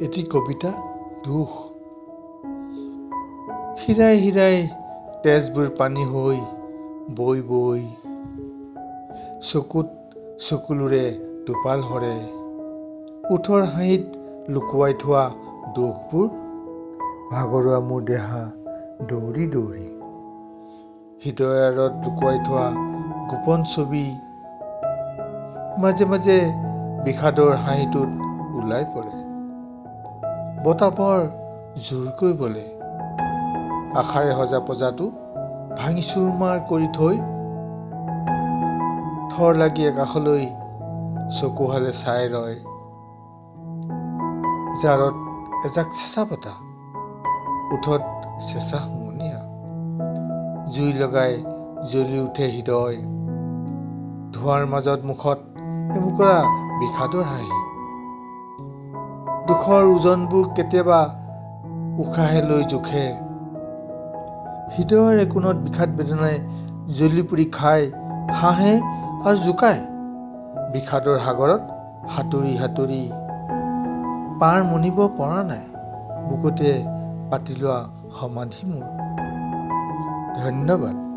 এটি কবিতা দুখ। হীৰাই হীৰাই তেজবোৰ পানী হৈ বৈ বৈ চকুত চকুলোৰে টোপাল সৰে। ওঠৰ হাঁহিত লুকুৱাই থোৱা দুখবোৰ ভাগৰুৱা মোৰ দেহা দৌৰি দৌৰি। হৃদয়ৰ আঁৰত লুকুৱাই থোৱা গোপন ছবি মাজে মাজে বিষাদৰ হাঁহিটোত ওলাই পৰে। বতাহ বৰ জোৰকৈ বলে আশাৰে সজা পজাটো ভাঙি চুৰমাৰ কৰি থৈ থৰ লাগি আকাশলৈ চকুহালে চাই ৰয়। জাৰত এজাক চেঁচা বতাহ ওঠত চেঁচা হুমুনিয়া। জুই লগাই জ্বলি উঠে হৃদয়। ধোঁৱাৰ মাজত মুখত এমুকৰা বিষাদৰ হাঁহি। দুখৰ ওজনবোৰ কেতিয়াবা উশাহে লৈ জোখে। হৃদয়ৰ একোণত বিষাদ বেদনাই জ্বলি পুৰি খাই হাঁহে আৰু জোকায়। বিষাদৰ সাগৰত সাঁতুৰি সাঁতুৰি পাৰ মনিব পৰা নাই বুকুতে পাতি লোৱা সমাধি মোৰ। ধন্যবাদ।